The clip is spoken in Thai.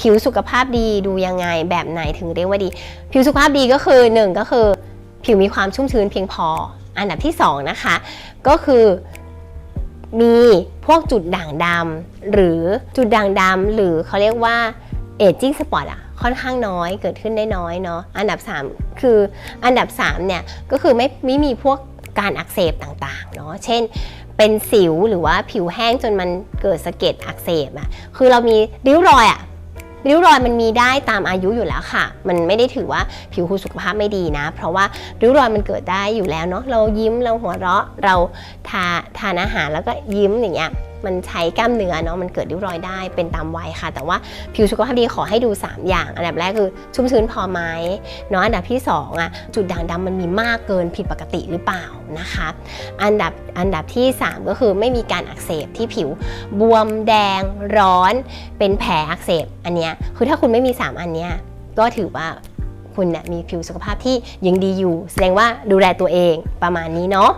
ผิวสุขภาพดีดูยังไงแบบไหนถึงเรียกว่าดี ผิวสุขภาพดีก็คือหนึ่งก็คือ ผิวมีความชุ่มชื้นเพียงพอ อันดับที่สองนะคะก็คือมีพวกจุดด่างดำหรือจุดด่างดำหรือเขาเรียกว่าเอจจิ้งสปอตอะค่อนข้างน้อยเกิดขึ้นได้น้อยเนาะอันดับ 3 คืออันดับ3เนี่ยก็คือไม่ไม่มีพวกการอักเสบต่างๆเนาะเช่นเป็นสิวหรือว่าผิวแห้งจนมันเกิดสะเก็ดอักเสบอะคือเรามีริ้วรอยอะ ริ้วรอยมันมีได้ตามอายุอยู่แล้วค่ะ มันไม่ได้ถือว่าผิวคุณสุขภาพไม่ดีนะ เพราะว่าริ้วรอยมันเกิดได้อยู่แล้วเนาะ เรายิ้มเราหัวเราะเราทาทานอาหารแล้วก็ยิ้มอย่างเงี้ย มันใช้กล้ามเนื้อเนาะมันเกิดริ้วรอยได้เป็นตามวัยค่ะ แต่ว่าผิวสุขภาพดีขอให้ดู 3 อย่าง อันดับแรกคือชุ่มชื้นพอไหมเนาะอันดับที่2อะจุดด่างดำมันมีมากเกินผิดปกติหรือเปล่านะคะ อันดับอันดับที่ 3 ก็คือไม่มีการอักเสบที่ผิวบวมแดงร้อน เป็นแผลอักเสบอันเนี้ยคือถ้าคุณไม่มี 3 อันเนี้ยก็ถือว่าคุณเนี่ยมีผิวสุขภาพที่ยังดีอยู่ แสดงว่าดูแลตัวเองประมาณนี้เนาะ